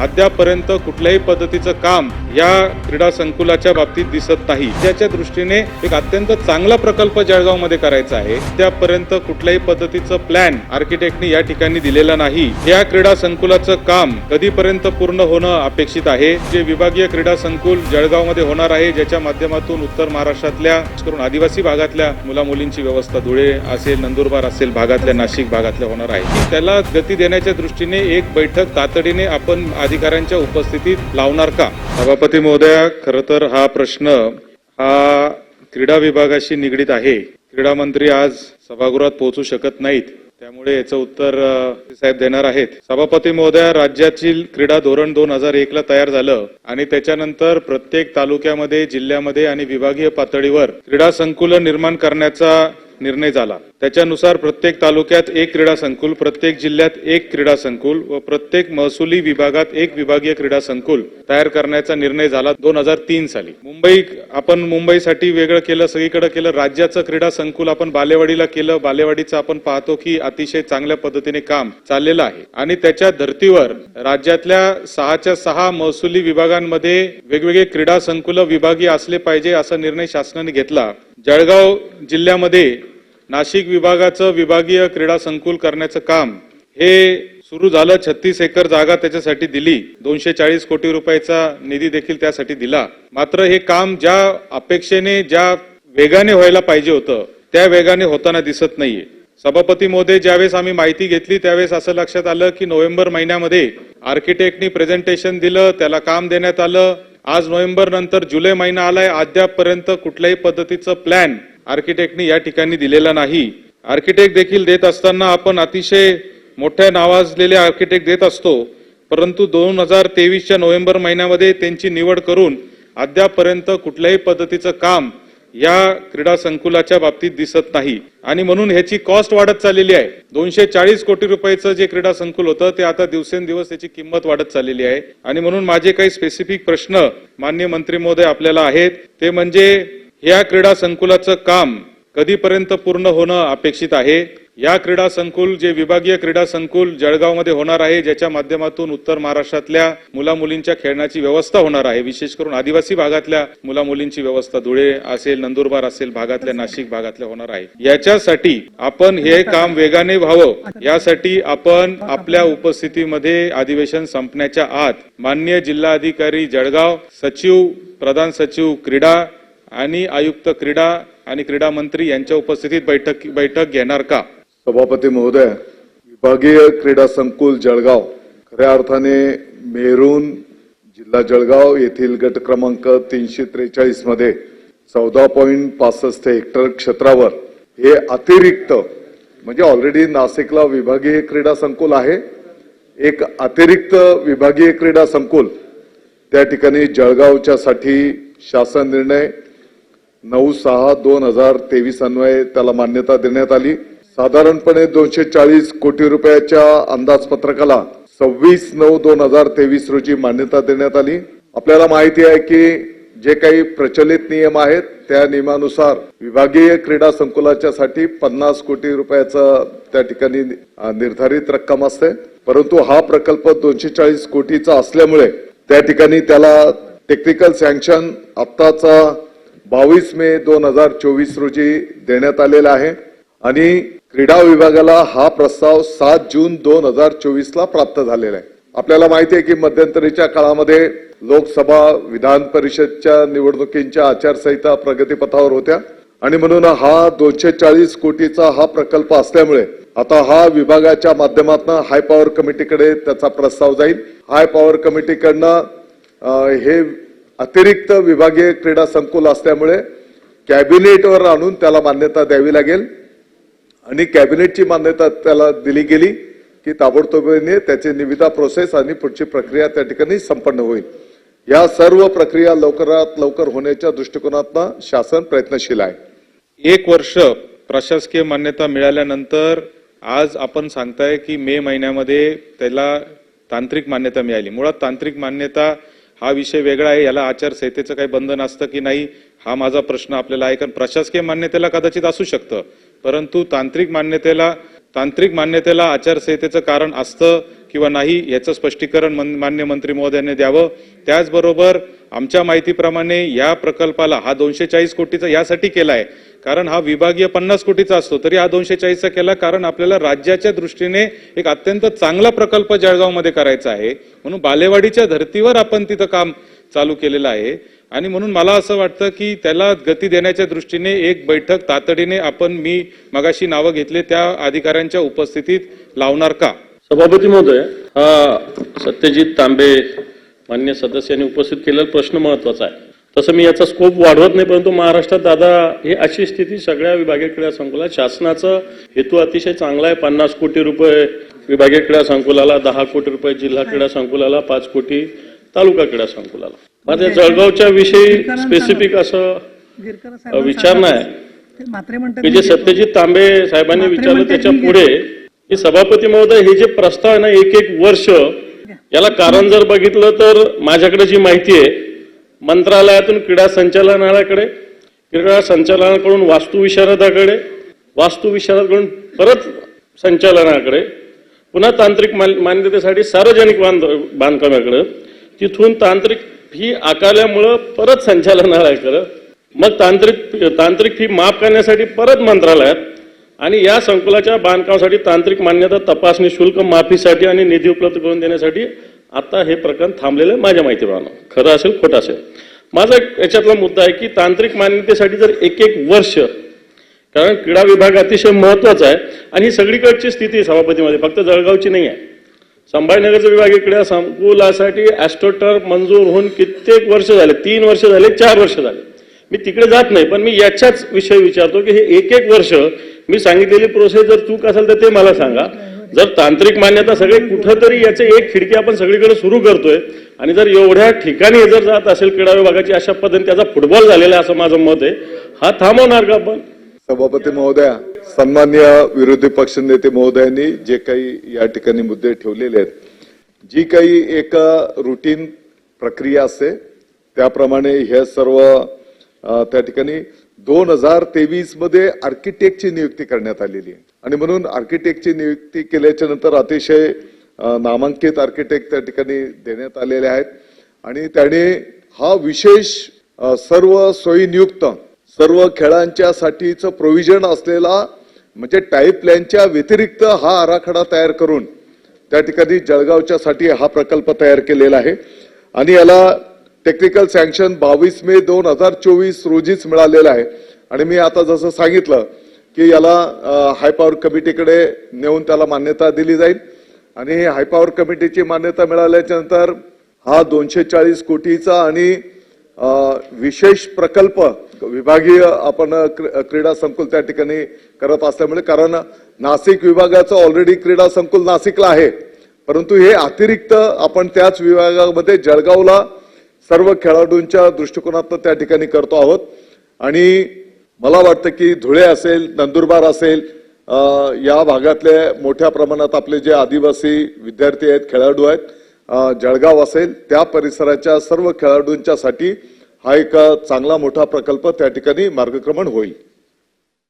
अद्यापर्यंत कुठल्याही पद्धतीचं काम या क्रीडा संकुलाच्या बाबतीत दिसत नाही. त्याच्या दृष्टीने एक अत्यंत चांगला प्रकल्प जळगावमध्ये करायचा आहे. त्यापर्यंत कुठल्याही पद्धतीचं प्लॅन आर्किटेक्टनी या ठिकाणी दिलेला नाही. या क्रीडा संकुलाचं काम कधीपर्यंत पूर्ण होणं अपेक्षित आहे? जे विभागीय क्रीडा संकुल जळगावमध्ये होणार आहे ज्याच्या माध्यमातून उत्तर महाराष्ट्रातल्या करून आदिवासी भागातल्या मुला मुलींची व्यवस्था धुळे असेल नंदुरबार असेल भागातल्या नाशिक भागातल्या होणार आहे. त्याला गती देण्याच्या दृष्टीने एक बैठक तातडीने आपण अधिकाऱ्यांच्या उपस्थितीत लावणार का सभापती महोदया खर तर हा प्रश्न हा क्रीडा विभागाशी निगडीत आहे. क्रीडा मंत्री आज सभागृहात पोहोचू शकत नाहीत. त्यामुळे याचं उत्तर साहेब देणार आहेत. सभापती महोदया राज्यातील क्रीडा धोरण दोन हजार एक ला तयार झालं आणि त्याच्यानंतर प्रत्येक तालुक्यामध्ये जिल्ह्यामध्ये आणि विभागीय पातळीवर क्रीडा संकुलन निर्माण करण्याचा निर्णय झाला. त्याच्यानुसार प्रत्येक तालुक्यात एक क्रीडा संकुल प्रत्येक जिल्ह्यात एक क्रीडा संकुल व प्रत्येक महसुली विभागात एक विभागीय क्रीडा संकुल तयार करण्याचा निर्णय झाला दोन हजार तीन साली. मुंबई आपण मुंबईसाठी वेगळं केलं सगळीकडे केलं राज्याचं क्रीडा संकुल आपण बालेवाडीला केलं बालेवाडीचं आपण पाहतो की अतिशय चांगल्या पद्धतीने काम चाललेलं आहे. आणि त्याच्या धर्तीवर राज्यातल्या सहाच्या सहा महसुली विभागांमध्ये वेगवेगळे क्रीडा संकुल विभागीय असले पाहिजे असा निर्णय शासनाने घेतला. जळगाव जिल्ह्यामध्ये नाशिक विभागाचं विभागीय क्रीडा संकुल करण्याचं काम हे सुरू झालं छत्तीस एकर जागा त्याच्यासाठी दिली. दोनशे चाळीस कोटी रुपयाचा निधी देखील त्यासाठी दिला. मात्र हे काम ज्या अपेक्षेने ज्या वेगाने व्हायला पाहिजे होतं त्या वेगाने होताना दिसत नाहीये. सभापती महोदय ज्यावेळेस आम्ही माहिती घेतली त्यावेळेस असं लक्षात आलं की नोव्हेंबर महिन्यामध्ये आर्किटेक्टनी प्रेझेंटेशन दिलं त्याला काम देण्यात आलं. आज नोव्हेंबर नंतर जुलै महिना आलाय अद्यापपर्यंत कुठल्याही पद्धतीचं प्लॅन आर्किटेक्टनी या ठिकाणी दिलेला नाही. आर्किटेक्ट देखील देत असताना आपण अतिशय मोठ्या नावाजलेले आर्किटेक्ट देत असतो. परंतु दोन हजार तेवीसच्या नोव्हेंबर महिन्यामध्ये त्यांची निवड करून अद्यापर्यंत कुठल्याही पद्धतीचं काम या क्रीडा संकुलाच्या बाबतीत दिसत नाही. आणि म्हणून ह्याची कॉस्ट वाढत चाललेली आहे. दोनशे चाळीस कोटी रुपयाचं जे क्रीडा संकुल होतं ते आता दिवसेंदिवस त्याची किंमत वाढत चाललेली आहे. आणि म्हणून माझे काही स्पेसिफिक प्रश्न मान्य मंत्री महोदय आपल्याला आहेत. ते म्हणजे या क्रीडा संकुलाचं काम कधीपर्यंत पूर्ण होणं अपेक्षित आहे? या क्रीडा संकुल जे विभागीय क्रीडा संकुल जळगावमध्ये होणार आहे ज्याच्या माध्यमातून उत्तर महाराष्ट्रातल्या मुला मुलींच्या खेळण्याची व्यवस्था होणार आहे. विशेष करून आदिवासी भागातल्या मुला मुलींची व्यवस्था धुळे असेल नंदुरबार असेल भागातल्या नाशिक भागातल्या होणार आहे. याच्यासाठी आपण हे काम वेगाने व्हावं. यासाठी आपण आपल्या उपस्थितीमध्ये अधिवेशन संपण्याच्या आत मान्य जिल्हाधिकारी जळगाव सचिव प्रधान सचिव क्रीडा आणि आयुक्त क्रीडा आणि क्रीडा मंत्री यांच्या उपस्थितीत बैठक बैठक घेणार का? सभापती महोदय विभागीय क्रीडा संकुल जळगाव. खऱ्या अर्थाने मेहरून जिल्हा जळगाव येथील गट क्रमांक तीनशे त्रेचाळीसमध्ये चौदा पॉईंट पासष्ट हेक्टर क्षेत्रावर हे अतिरिक्त म्हणजे ऑलरेडी नाशिकला विभागीय क्रीडा संकुल आहे एक अतिरिक्त विभागीय क्रीडा संकुल त्या ठिकाणी जळगावच्या साठी शासन निर्णय नऊ सहा दोन हजार तेवीस अन्वये त्याला मान्यता देण्यात आली. साधारणपणे दोनशे चाळीस कोटी रुपयाच्या अंदाजपत्रकाला सव्वीस नऊ दोन हजार तेवीस रोजी मान्यता देण्यात आली. आपल्याला माहिती आहे की जे काही प्रचलित नियम आहेत त्या नियमानुसार विभागीय क्रीडा संकुलाच्या साठी पन्नास कोटी रुपयाचा त्या ठिकाणी निर्धारित रक्कम असते. परंतु हा प्रकल्प दोनशे चाळीस कोटीचा असल्यामुळे त्या ठिकाणी त्याला टेक्निकल सँक्शन आत्ताचा बावीस मे दोन हजार चोवीस रोजी देण्यात आलेला आहे आणि क्रीडा विभागाला हा प्रस्ताव सात जून दोन हजार चोवीस ला प्राप्त झालेला आहे. आपल्याला माहिती आहे की मध्यंतरीच्या काळामध्ये लोकसभा विधान परिषदच्या निवडणुकींच्या आचारसंहिता प्रगतीपथावर होत्या आणि म्हणून हा दोनशे चाळीस कोटीचा हा प्रकल्प असल्यामुळे आता हा विभागाच्या माध्यमातून हाय पॉवर कमिटीकडे त्याचा प्रस्ताव जाईल. हाय पॉवर कमिटीकडनं हे अतिरिक्त विभागीय क्रीडा संकुल असल्यामुळे कॅबिनेटवर आणून त्याला मान्यता द्यावी लागेल. आणि कॅबिनेटची मान्यता त्याला दिली गेली की ताबडतोबीने त्याची निविदा प्रोसेस आणि पुढची प्रक्रिया त्या ठिकाणी संपन्न होईल. या सर्व प्रक्रिया लवकरात लवकर होण्याच्या दृष्टिकोनातनं शासन प्रयत्नशील आहे. एक वर्ष प्रशासकीय मान्यता मिळाल्यानंतर आज आपण सांगताय की मे महिन्यामध्ये त्याला तांत्रिक मान्यता मिळाली. मुळात तांत्रिक मान्यता हा विषय वेगळा आहे याला आचारसंहितेचं काही बंधन असतं की नाही हा माझा प्रश्न आपल्याला आहे. कारण प्रशासकीय मान्यतेला कदाचित असू शकतं. परंतु तांत्रिक मान्यतेला तांत्रिक मान्यतेला आचारसंहितेचं कारण असतं किंवा नाही याचं स्पष्टीकरण मन- मान्य मंत्री महोदयांनी द्यावं. त्याचबरोबर आमच्या माहितीप्रमाणे या प्रकल्पाला हा दोनशे चाळीस कोटीचा यासाठी केला आहे कारण हा विभागीय पन्नास कोटीचा असतो तरी हा दोनशे चाळीसचा केला कारण आपल्याला राज्याच्या दृष्टीने एक अत्यंत चांगला प्रकल्प जळगावमध्ये करायचा आहे. म्हणून बालेवाडीच्या धर्तीवर आपण तिथं काम चालू केलेलं आहे. आणि म्हणून मला असं वाटतं की त्याला गती देण्याच्या दृष्टीने एक बैठक तातडीने आपण मी मगाशी नावं घेतले त्या अधिकाऱ्यांच्या उपस्थितीत लावणार का? सभापती महोदय हा सत्यजित तांबे मान्य सदस्यांनी उपस्थित केलेला प्रश्न महत्त्वाचा आहे. तसं मी याचा स्कोप वाढवत नाही परंतु महाराष्ट्रात दादा ही अशी स्थिती सगळ्या विभागीय क्रीडा संकुलात शासनाचा हेतू अतिशय चांगला आहे. पन्नास कोटी रुपये विभागीय क्रीडा संकुलाला दहा कोटी रुपये जिल्हा क्रीडा संकुलाला पाच कोटी तालुका क्रीडा संकुलाला. माझ्या जळगावच्या विषयी स्पेसिफिक असं विचार. नाही. की जे. सत्यजित तांबे साहेबांनी मात्र विचारलं त्याच्या पुढे की सभापती महोदय हे जे प्रस्ताव आहे ना एक एक वर्ष याला कारण जर बघितलं तर माझ्याकडे जी माहिती आहे मंत्रालयातून क्रीडा संचालनालयाकडे क्रीडा संचालनाकडून वास्तुविशारदाकडे वास्तुविशारदाकडून परत संचालनाकडे पुन्हा तांत्रिक मान- मान्यतेसाठी सार्वजनिक बांध बांधकामाकडं तिथून तांत्रिक फी आकारल्यामुळं परत संचालनालयाकडं मग तांत्रिक तांत्रिक फी माफ करण्यासाठी परत मंत्रालयात आणि या संकुलाच्या बांधकामासाठी तांत्रिक मान्यता तपासणी शुल्क माफीसाठी आणि निधी उपलब्ध करून देण्यासाठी आता हे प्रकरण थांबलेलं आहे माझ्या माहितीप्रमाणे. खरं असेल खोटं असेल. माझा एक याच्यातला मुद्दा आहे की तांत्रिक मान्यतेसाठी जर एक एक वर्ष कारण क्रीडा विभाग अतिशय महत्त्वाचा आहे आणि ही सगळीकडची स्थिती सभापतीमध्ये फक्त जळगावची नाही आहे. संभाजीनगरचं विभागीय क्रीडा संकुलासाठी ॲस्ट्रोटर मंजूर होऊन कित्येक वर्ष झाले तीन वर्ष झाले चार वर्ष झाले. मी तिकडे जात नाही पण मी याच्याच विषयी विचारतो की हे एक एक वर्ष मी सांगितलेली प्रोसेस जर चूक असेल तर ते मला सांगा. जर तांत्रिक मान्यता सगळे कुठंतरी याचे एक खिडकी आपण सगळीकडे सुरू करतोय आणि जर एवढ्या ठिकाणी जर जात असेल क्रीडा विभागाची अशा पद्धतीने त्याचा फुटबॉल झालेला आहे असं माझं मत आहे हा थांबवणार का आपण? सभापती महोदया सन्मान्य विरोधी पक्ष नेते महोदयांनी जे काही या ठिकाणी मुद्दे ठेवलेले आहेत जी काही एक रुटीन प्रक्रिया असते त्याप्रमाणे हे सर्व त्या ठिकाणी दोन हजार तेवीसमध्ये आर्किटेक्टची नियुक्ती करण्यात आलेली आहे. आणि म्हणून आर्किटेक्टची नियुक्ती केल्याच्यानंतर अतिशय नामांकित आर्किटेक्ट त्या ठिकाणी देण्यात आलेले आहेत. आणि त्याने हा विशेष सर्व सोयीनियुक्त सर्व खेळांच्या साठीचं प्रोव्हिजन असलेला म्हणजे टाईप प्लॅनच्या व्यतिरिक्त हा आराखडा तयार करून त्या ठिकाणी जळगावच्या साठी हा प्रकल्प तयार केलेला आहे. आणि याला टेक्निकल सँक्शन बावीस मे दोन हजार चोवीस रोजीच मिळालेलं आहे. आणि मी आता जसं सांगितलं की याला हाय पॉवर कमिटीकडे नेऊन त्याला मान्यता दिली जाईल. आणि हाय पॉवर कमिटीची मान्यता मिळाल्याच्या नंतर हा दोनशे चाळीस कोटीचा आणि विशेष प्रकल्प विभागीय आपण क्रीडा संकुल त्या ठिकाणी करत असल्यामुळे कारण नाशिक विभागाचं ऑलरेडी क्रीडा संकुल नाशिकला आहे. परंतु हे अतिरिक्त आपण त्याच विभागामध्ये जळगावला सर्व खेळाडूंच्या दृष्टिकोनातून त्या ठिकाणी करतो आहोत. आणि मला वाटतं की धुळे असेल नंदुरबार असेल या भागातले मोठ्या प्रमाणात आपले जे आदिवासी विद्यार्थी आहेत खेळाडू आहेत जळगाव असेल त्या परिसराच्या सर्व खेळाडूंच्यासाठी हा एक चांगला मोठा प्रकल्प त्या ठिकाणी मार्गक्रमण होईल.